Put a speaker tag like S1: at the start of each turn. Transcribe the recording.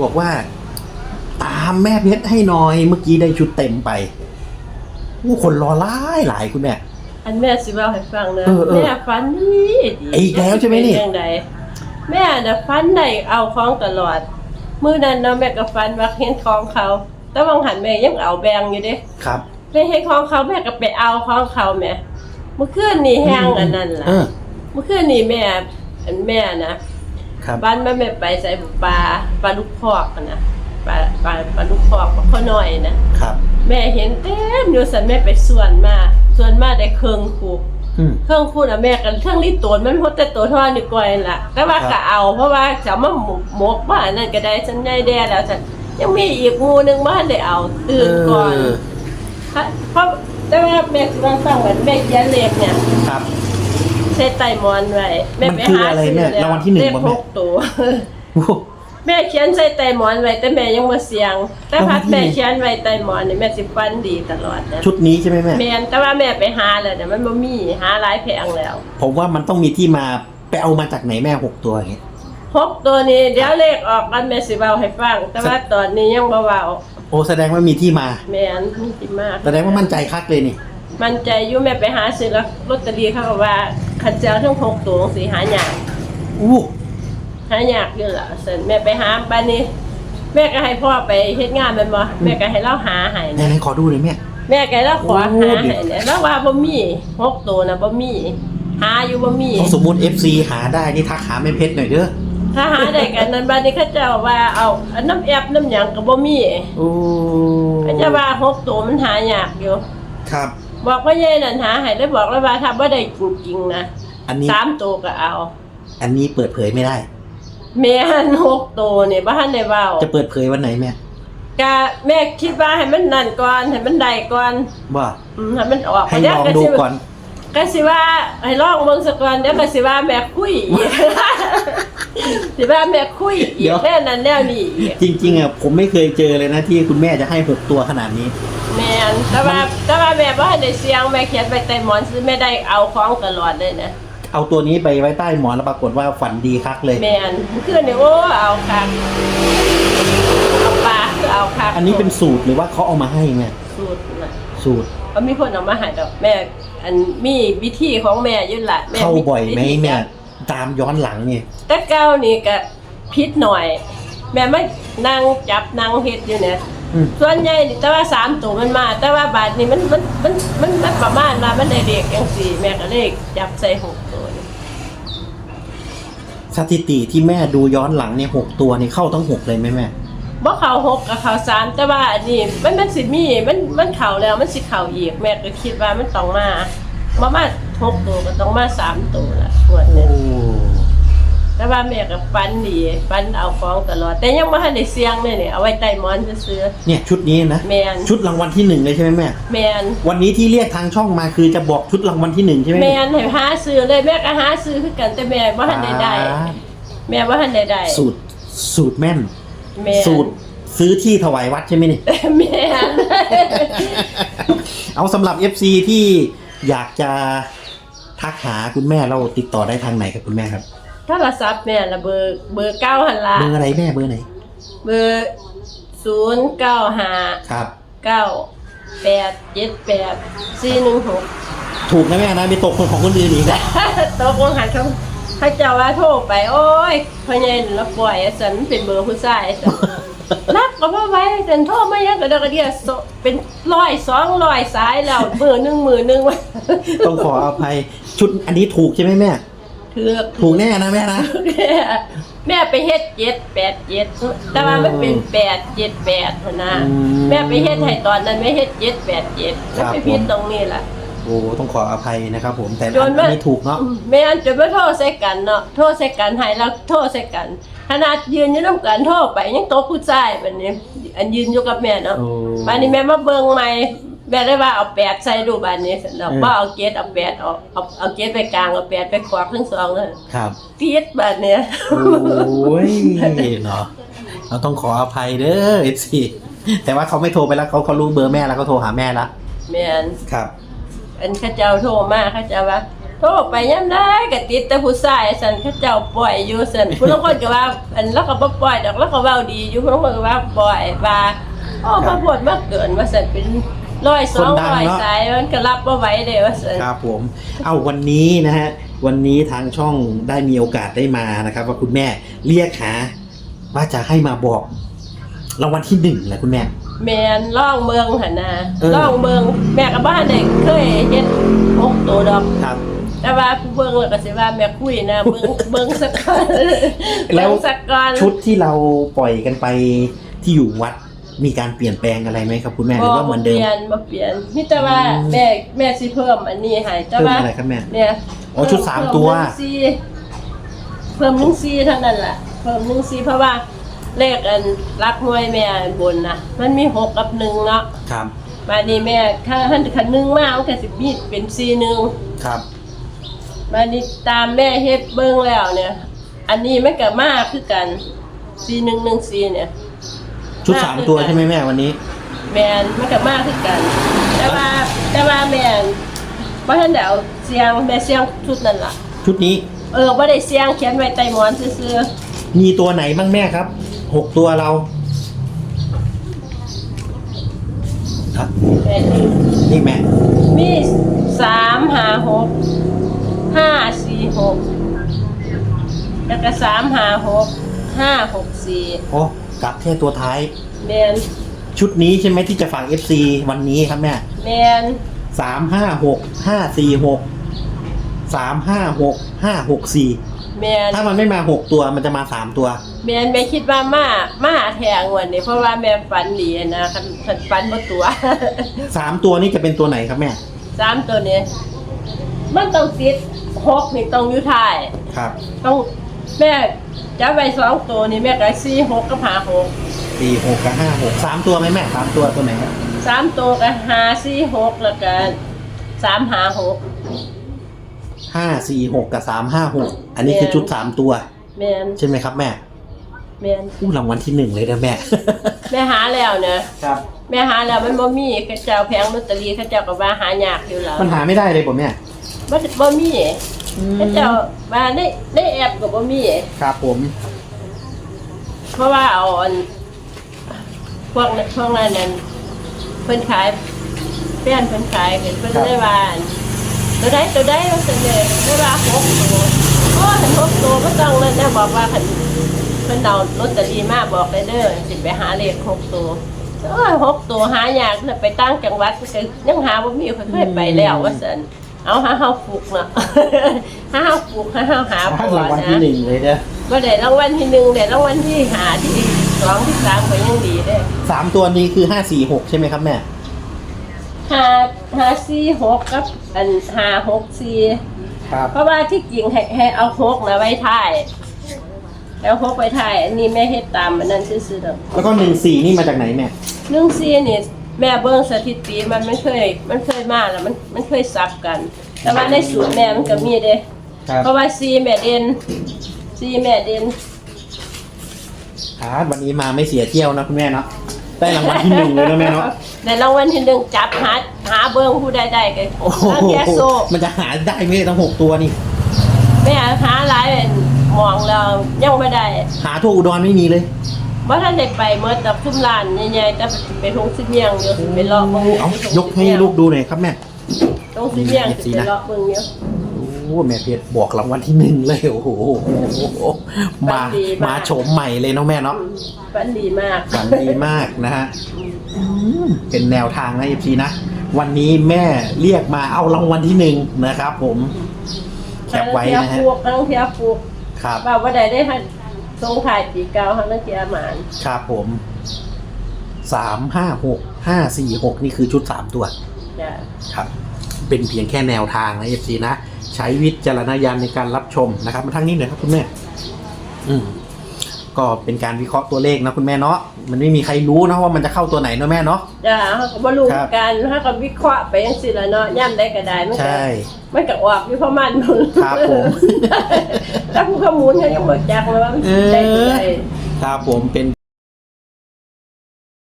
S1: บอกว่าตามแม่เพชรให้หน่อยเมื่อกี้ได้ชุดเต็มไปผู้คนรอหลายหลายคุณแม่
S2: อันแม่สิเล่าให้ฟังนะ
S1: เออเออ
S2: แม่ฝันดีดี
S1: อีกแล้วใช่ไหมนี่
S2: เป็ยังไงแม่น่ะฝันได้เอาของตลอดมื้อนั้นเนาะแม่ก็ฝันว่าเห็นของเขา แต่บางหันแม่ยังเอาแบงอยู่เด้
S1: ครับ
S2: แม่เห็นของเขาแม่ก็ไปเอาของเขาแม่เมื่อคืนนี่แห้งอันนั้นล่ะ
S1: เออ
S2: เมื่อคืนนี่แม่อันแม่นะ ครับ บ้านแม่แม่ไปใส่ปลาปลาลูกพอกอะนะปลาปลาปลาลูกพอกปลาข้อน้อยนะ
S1: ครับ
S2: แม่เห็นเต็มอยู่สันแม่ไปส่วนมาส่วนมาได้เครื่องคู
S1: อืม
S2: เครื่องคูน่ะแม่กันเครื่องรีดตัวมันพดแต่ตัวเท่านี้ก่อยนั่นล่ะแต่ว่า
S1: ครั
S2: ก็
S1: บ
S2: เอา เพราะว่าจะมาหมกหมกบ้านนั่นก็ได้ฉันใหญ่แด่แล้วฉันยังมีอีกงูหนึงบ้านได้เอาตื่นก่อน
S1: เออ
S2: เพราะแต่ว่าแม่กำลังฟังเหมือนแม่เขียนเลขเนี่ย
S1: ครับ
S2: ใช้ไตหมอนไว้แม่
S1: มัน
S2: ไป
S1: คือ
S2: หา
S1: อะไร
S2: ซื้อ
S1: แม่
S2: แล้ว
S1: รางวัลที่หนึ่ง
S2: เลข
S1: บ่แม่
S2: หกตัว
S1: โอ้โห
S2: แม่เขียนใส่ไตหมอนไว้แต่แม่ยังบ่เสียง แต่พัด
S1: รางวัลที่หนึ่
S2: แม่
S1: ง
S2: เขียนไว้ไตหมอนนี่แม่สิฟันดีตลอดนะ
S1: ชุดนี้ใช่ไหมแม่
S2: แม่นแต่ว่าแม่ไปหาแล้วแต่มันบ่มีหาหลายแพงแล้ว
S1: ผมว่ามันต้องมีที่มาไปเอามาจากไหนแม่หกตัวอย่างเงี้ย
S2: หกตัวนี้เดี๋ยวเลขออกกันแม่สิเว้าให้ฟัง แต่ว่าตอนนี้ยังบ่เว้า
S1: โอ้แสดงว่ามีที่มา
S2: แม่นมีสิมาก
S1: แสดงว่ามั่นใจคักเลยนี่
S2: มันใจอยู่แม่ไปหาซื้อแล้วลอตเตอรี่เขาก็ว่า คันเจ้าทั้งหกตัวสิหายาก
S1: อู้
S2: หายากอยู่ล่ะเสร็จแม่ไปหาบ้านนี้ แม่ก็ให้พ่อไปเฮ็ดงานแม่นบ่แม่ก็ให้เราหาให้
S1: ไหนๆขอดูหน่อยแม่
S2: แม่ก็เราขอ
S1: โอ้
S2: หา
S1: เดี๋
S2: ให้
S1: ยว
S2: เนี่ยแล้วว่าบ่มีหกตัวน่ะบ่มีหาอยู่บ่มี
S1: ต้องสมมุติ FC หาได้นี่ทักหาแม่เพชรหน่อยเด้อ
S2: ถ้าหาได้กันนั้นบ้านนี้เขาเจ้าว่าเอาอันน้ำแอบน้ำหยังก็บ่มี
S1: โอ้
S2: เขาจะว่าหกตัวมันหายากอยู่
S1: ครับ
S2: บอกว่าเย่นั่นหาให้แล้วบอกแล้วว่าถ้าบ่ได้จริงๆนะ
S1: อันนี้
S2: สามตัวก็เอา
S1: อันนี้เปิดเผยไม่ได้
S2: แม่หันหกตัวนี่บ่ทันได้เว้า
S1: จะเปิดเผยวันไหนแม่
S2: กะแม่คิดว่าให้มันนั่นก่อนให้มันได้ก่อน
S1: ว่า
S2: อืมให้มันออก
S1: ให้ลองดูก่อน
S2: ก็สิว่าให้ลองเบิ่งสักก่อนเดี๋ยวก็สิว่าแม่คุยอีกสิว่าแม่คุยอีกแน่นั้นแน่นี่อีก
S1: จริง ๆอะผมไม่เคยเจอเลยนะที่คุณแม่จะให้หกตัวขนาดนี้
S2: แม่นแต่ว่าแต่ว่าแม่บ่ให้ได้เสียงแม่เขียนไปใต้หมอนซื้อแม่ได้เอาของตลอดเลยนะ
S1: เอาตัวนี้ไปไว้ใต้หมอนแล้วปรากฏว่าฝันดีคักเลย
S2: แม่นคือนี่โอ้เอาคักเอาปลาคือเอาคัก
S1: อันนี้เป็นสูตรหรือว่าเขาเอามาให้แม่
S2: สูตรน่ะ
S1: สูตร
S2: ก็มีคนเอามาให้ดอกแม่ อันมีวิธีของแม่อยุ่นละแม่
S1: เข้าบ่อยไหม
S2: วิธี
S1: แม่ตามย้อนหลังเนี่ย
S2: แต่เก้านี่ก็พิษหน่อย แม่ไม่นั่งจับนั่งเฮ็ดอยู่เนี่ย
S1: อืม
S2: ส่วนใหญ่นี่แต่ว่าสามตัวมันมา แต่ว่าบาทนี่มันมันมันมันมันประมาณมามันได้เด็กอย่างสี่แม่ก็เลขจับใส่หกตัวนี่
S1: สถิติที่แม่ดูย้อนหลังเนี่ยหกตัวนี่เข้าทั้งหกเลยไหมแม่
S2: บ่เข่าหกกับเข่าสามแต่ว่าอันนี้มันมันสิมีมันมันเข่าแล้วมันสิเข่าอีกแม่ก็คิดว่ามันต้องมามามาหกตัวก็ต้องมาสามตัวละงวด
S1: โอ้
S2: นี้ แต่ว่าแม่ก็ฟันดีฟันเอาของตลอด แต่ยังไม่ทันได้เสียงเลยเนี่ยเอาไว้ใต้หมอนซื้อ
S1: เนี่ยชุดนี้นะ
S2: ๆแมน
S1: ชุดรางวัลที่หนึ่งเลยใช่ไหมแม่
S2: แมน
S1: วันนี้ที่เรียกทางช่องมาคือจะบอกชุดรางวัลที่หนึ่งใช่ไหม
S2: แมนให้หาซื้อเลยแม่ก็หาซื้อคือกันแต่แม่ว่าทันได้ได้
S1: อ่า
S2: แม่ว่าทันได้ได้
S1: สูตรสูตรแม่น
S2: แม่น
S1: สูตรซื้อที่ถวายวัดใช่ไหมนี่
S2: แม่น
S1: เอาสำหรับ FC ที่อยากจะทักหาคุณแม่เราติดต่อได้ทางไหนครับคุณแม่ครับ
S2: โทรศัพท์แม่ละเบอร์เบอร์เก้าหันละ
S1: เบอร์อะไรแม่เบอร์ไหน
S2: เบอร์ศูนย์เก้าห้า
S1: ครับ
S2: เก้าแปดเจ็ดแปดสี่หนึ่งหก
S1: ถูกนะแม่นะไปตกคนของคนอื่นอีกนะ
S2: ตกลงหันเขาเขาเจ้าว่าโทรไปโอ้ยพ่อใหญ่แล้วปล่อยสันเป็นเบอร์ผู้ชายสันรับก็บ่ไว้แต่โทรมายังก็เดกระเดียโซเป็นร้อยสองร้อยสายแล้วมือหนึ่งมือหนึ่งว่า
S1: ต้องขออภัยชุดอันนี้ถูกใช่ไหมแม่
S2: เถือก
S1: ถูกแน่นะแม่นะ
S2: แม่ไปเฮ็ดเจ็ดแปดเจ็ดแต่ว่ามันเป็นแปดเจ็ดแปดนะ
S1: อืม
S2: แม่ไปเฮ็ดให้ตอนนั้นไม่เฮ็ดเจ็ดแปดเจ็ด
S1: ครับ
S2: ไปพิดตรงนี้ล่ะ
S1: โอ้ต้องขออภัยนะครับผมแต่
S2: โด
S1: อั
S2: น
S1: น
S2: มา
S1: นี้ถูกเนาะ
S2: แม่อันจะมาโทษใส่กันเนาะโทษใส่กันให้แล้วโทษใส่กัน ขนาดยืนอยู่น้ำกันโทษไปยังโตะผู้ชายแบบนี้ อันยืนอยู่กับแม่เนาะ
S1: โอ้
S2: บ้านนี้แม่มาเบิ่งใหม่ แม่ได้ว่าเอาแปดใส่ดูบ้านนี้เรา
S1: เออ
S2: ว่าเอาเกตเอาแปดออกเอาเอาเกตไปกลางเอาแปดไปขวาทั้งสองเลย
S1: ครับ
S2: ตีดบ้านเนี้ย
S1: โอ้ยเนาะเราต้องขออภัยเด้อเอฟซีแต่ว่าเขาไม่โทรไปแล้วเขาเขารู้เบอร์แม่แล้วเขาโทรหาแม่แล้ว
S2: แม่น
S1: ครับ
S2: อันเข้าเจ้าโทรมาเข้าเจ้าว่าโทรไปย่ำได้ก็ติดแต่ผู้ชายสันเขาเจ้าปล่อยอยู่สันผู้ลางคนก็ว่า อันแล้วก็บ่ปล่อยดอกแล้วก็เว้าดีอยู่ผู้ลางคนก็ว่าปล่อยว่าโอ้มาพูดมากเกินว่าสันเป็น ร้อยสองร้อยสายมันก็รับบ่ไหวเด้ว่าสัน
S1: ครับผม เอาวันนี้นะฮะ วันนี้ทางช่องได้มีโอกาสได้มานะครับ ว่าคุณแม่เรียกหาว่าจะให้มาบอกรางวัลที่หนึ่งนะคุณแม่
S2: แมนล่องเมืองหั่นน่ะ
S1: เออ
S2: ล่องเมืองแม่ก็บ่ทันได้เคยเฮ็ดหกตัวดอก
S1: ครับ
S2: แต่ว่าผู้เบิ่งแล้วก็สิว่าแม่คุยนะเบิ่งเบิ่งสักก่อน
S1: แล้ว
S2: เบิ่งสักก่อน
S1: ชุดที่เราปล่อยกันไปที่อยู่วัด มีการเปลี่ยนแปลงอะไรไหมครับคุณแม่หรือว่าเหมือนเดิม
S2: บ่เปลี่ยนบ่เปลี่ยนมีแต่ว่า
S1: อืม
S2: แม่แม่สิเพิ่มอันนี้ให้แต่
S1: เพิ่ม
S2: ว่า
S1: อะไรครับแม่
S2: เนี่ย
S1: อ๋อชุดสามตัว
S2: เพิ่มหนึ่งซีเพิ่มหนึ่งซีเท่านั้นแหละเพิ่มหนึ่งซีเพราะว่าเลขอันรักหน่วยแม่บนนะมันมีหกกับหนึ่งเนาะ
S1: ครับ
S2: บาดนี้แม่ถ้าหันคันหนึ่งมามันก็สิมีเป็นซีหนึ่ง
S1: ครับ
S2: บาดนี้ตามแม่เฮ็ดเบิ่งแล้วเนี่ย อันนี้มันก็มาคือกันซีหนึ่งหนึ่งซีเนี่ย
S1: ชุดสามตัวใช่ไหมแม่วันนี้
S2: แม่นมันก็มาคือกัน แต่ว่าแต่ว่าแม่นบ่ทันได้เอาเสียงแม่เสียงชุดนั่นล่ะ
S1: ชุดนี้
S2: เออบ่ได้เสียงเขียนไว้ใต้หมอนซื่อ
S1: มีตัวไหนบ้างแม่ครับหกตัวเราครับ
S2: ๆแม่นี่
S1: นี่แม่
S2: มีสามห้าหกห้าสี่หกแล้วก็สามห้าหกห้าหกสี่
S1: โอ้ กลับแค่ตัวท้าย
S2: แมน
S1: ชุดนี้ใช่ไหมที่จะฝาก FC วันนี้ครับแม่
S2: แมน
S1: สามห้าหกห้าสี่หกสามห้าหกห้าหกสี่
S2: แมน
S1: ถ้ามันไม่มาหกตัวมันจะมาสามตัว
S2: แมนแม่คิดว่ามามาหาแทงวันนี้เพราะว่าแม่ฝันดีนะคันคันฝันบ่ตัว
S1: สามตัวนี้จะเป็นตัวไหนครับแม่
S2: สามตัวนี้ มันต้องติดหกนี่ต้องอยู่ท้าย
S1: ครับ
S2: ต้อง แม่จับไว้สองตัวนี่แม่ก็สี่หกกับหาหก
S1: สี่หกกับห้าหกสามตัวไหมแม่สามตัวตัวไหนครับ
S2: สามตัวก็หาสี่หกแล้วก็สามหาหก
S1: ห้าสี่หกกับสามห้าหกอันนี้คือชุดสามตัว
S2: แมน
S1: ใช่ไหมครับแม่
S2: แมน
S1: อู้รางวัลที่หนึ่งเลยนะแม่
S2: แม่หาแล้วเนอะ
S1: ครับ
S2: แม่หาแล้วมันบ่มีเขาเจ้าแพงลอตเตอรี่เขาเจ้าก็ว่าหายากอยู่แล้ว
S1: มันหาไม่ได้เลยผมเนี่ย
S2: บ่บ่มี เขาเจ้าว่าในในแอปก็บ่มี
S1: ครับผม
S2: เพราะว่าเอาอันพวกนั้นพวกนั้นนั่นเพิ่นขายแป้นเพิ่นขายเห็นเพิ่นได้ว่าอันตัวใดตัวใดว่าซั่นเด้ได้ว่าหกตัวโอ้ถึงหกตัวบ่ต้องนั่นนะบอกว่าคันเพิ่นเอาลอตเตอรี่มาบอกเลยเด้อสิไปหาเลขหกตัวเออหกตัวหายากเลยไปตั้งจังหวัดก็ยังหาบ่มีค่อยๆไปแล้วว่าซั่น เอาหาเฮาปลูกเนาะหาเฮาปลูกหาเฮาหา
S1: ถ้า
S2: ป
S1: รางวัล
S2: นะ
S1: ที่หนึ่งเลยเด้อ
S2: ก็ได้รางวัลที่หนึ่งได้รางวัลที่หาที่สองที่สามก็ยังดีได้
S1: สามตัวนี้คือห้าสี่หกใช่ไหมครับแม่
S2: หาหาสี่หกกับอันหาหกสี่
S1: ครับ
S2: เพราะว่าที่จริงให้ให้เอาหกนะไว้ท้ายแล้วหกไว้ท้ายอันนี้แม่เฮ็ดตามมันนั่นซื่อๆดอก
S1: แล้วก็หนึ่งสี่นี่มาจากไหนแม่
S2: หนึ่งสี่นี่ แม่เบิ่งสถิติมันไม่เคย มันเคยมาแล้วมันมันเคยซับกัน แต่ว่าในสูตรแม่มันก็มีเด้
S1: ครับ
S2: เพราะว่าสี่แม่เด่นสี่แม่เด่น
S1: ครับวันนี้มาไม่เสียเที่ยวนะคุณแม่เนาะได้รางวัลที่หนึ่งเลยนะแม่เนาะ
S2: ในรางวัลที่หนึ่งจับหาหาเบิ้งผู้ใดได้กัน
S1: โอ้โห
S2: แล้วแกโซ
S1: มันจะหาได้ไหมทั้งหกตัวนี่
S2: แม่หาหลายเป็นมองแล้วยังไม่ได้
S1: หาทั่วอุดรไม่มีเลย
S2: ว่าท่านได้ไปเมื่อตับทุ่มลานใหญ่ๆแต่ไปทงสิเมียงเดียวสิไปเลาะเบิ่ง
S1: เอายกให้ลูกดูหน่อยครับแม่
S2: ตรงสิเมียงสิไปเลาะเบิ่งเดียว
S1: โอ้แม่เพชรบอกรางวัลที่หนึ่งเลยโอ้โหมา
S2: ฝันดีมาก
S1: มาโฉมใหม่เลยเนาะแม่เนาะ
S2: ฝันดีมาก
S1: ฝันดีมากนะฮะอืมเป็นแนวทางนะเอฟซีนะวันนี้แม่เรียกมาเอารางวัลที่หนึ่งนะครับ ผมแคปไว้นะฮะ
S2: ปลูกทั้งเทียปลูก
S1: ครับ
S2: ว่าว่าได้ได้ให้ ทรงถ่ายปีเก่าทั้งนั้นเทียหมาน
S1: ครับผมสามห้าหกห้าสี่หกนี่คือชุดสามตัว
S2: จ้ะ
S1: ครับ เป็นเพียงแค่แนวทางนะเอฟซีนะ ใช้วิจารณญาณในการรับชมนะครับ มาทางนี้หน่อยครับคุณแม่ อืม ก็เป็นการวิเคราะห์ตัวเลขนะคุณแม่เนาะมันไม่มีใครรู้นะว่ามันจะเข้าตัวไหนเนาะแม่เนาะ
S2: จ้ะเขาก็บ่รู้
S1: ครับ
S2: กันเขาก็วิเคราะห์ไปจังซี่ล่ะเนาะย่ำได้ก็ได้มันก็
S1: ใช่
S2: มันก็ออกอยู่ประมาณนั้น
S1: ครับผม
S2: แล้วผู้ข้อมูลเขายังบอกจักเลยว่ามันสิได้ตัวใด
S1: ครับผมเป็น